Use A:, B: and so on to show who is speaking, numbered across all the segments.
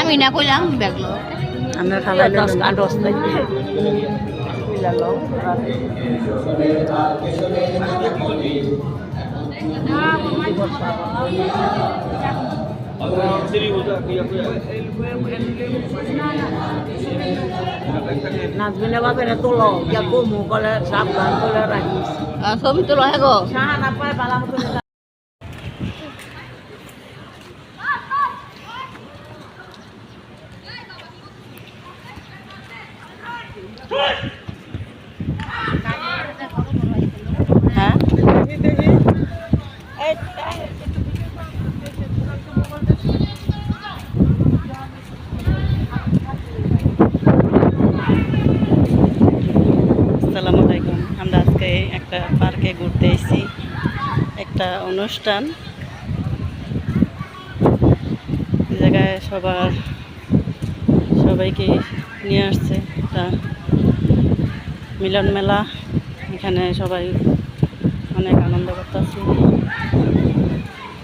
A: আমি না কইলাম ব্যাগ লো
B: আমরা খালাই
C: দশ দশ থেকে নাজমিনে তোলো ইয়া কমু কলে সাবধান করে রাখিস।
A: ছবি তো লহে গো।
C: সাহা না পায় বালা মতো
B: হ্যাঁ? আমরা আজকে একটা পার্কে ঘুরতে এসেছি। একটা অনুষ্ঠান। জায়গায় সবার সবাইকে নিয়ে আসছে। একটা মিলন মেলা, এখানে সবাই অনেক আনন্দ করতেছে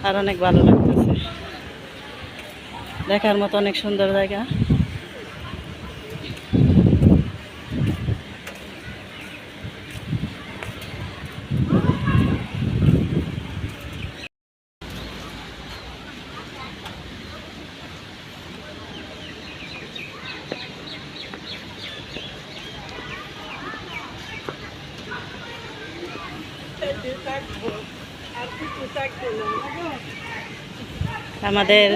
B: আর অনেক ভালো লাগতেছে। দেখার মতো অনেক সুন্দর জায়গা। আমাদের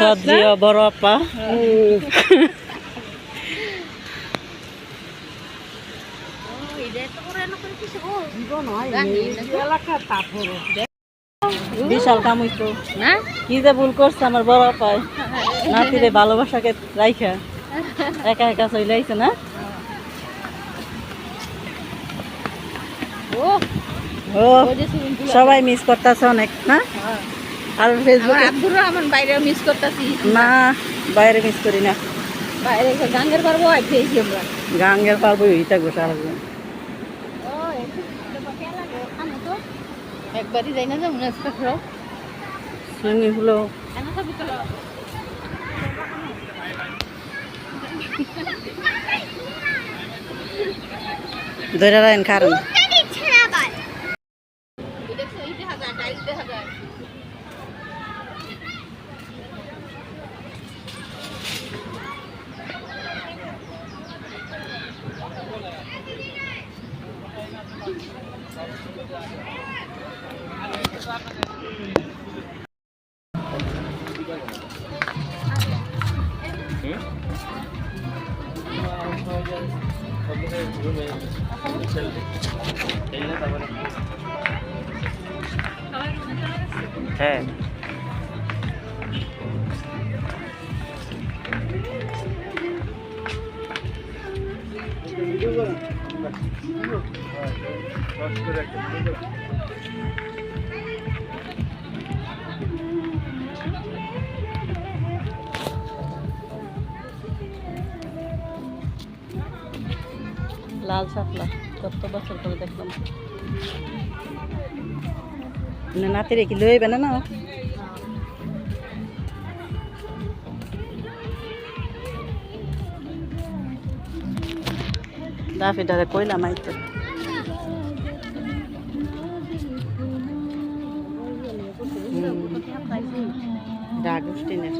B: সদ্রিয় বড় আপা। বিশাল কাম হইতো। কি যে ভুল করছে আমার বড় আপায় নাতিরে ভালোবাসাকে রাইখা। একা একা চলে আইছে না?
A: ও
B: ও সবাই মিস করতেছে অনেক না?
A: হ্যাঁ।
B: আর ফেসবুকে
A: আব্দুর রহমান বাইরে মিস করতেছি।
B: না বাইরে মিস করি না।
A: বাইরে গাঙ্গের পারব খেয়েছি আমরা।
B: গাঙ্গের পারব ইটা গোসা লাগবে
A: একবারই যাই না যে মনে
B: সুইমিং পুলও ধরে রাখেন কারণ। হ্যাঁ। লাল শাপলা কত বছর করে দেখলাম। না নাতিরে কি লইবে না না? দাফি ডারে কইলাম আইতে ডাগুস্টিনের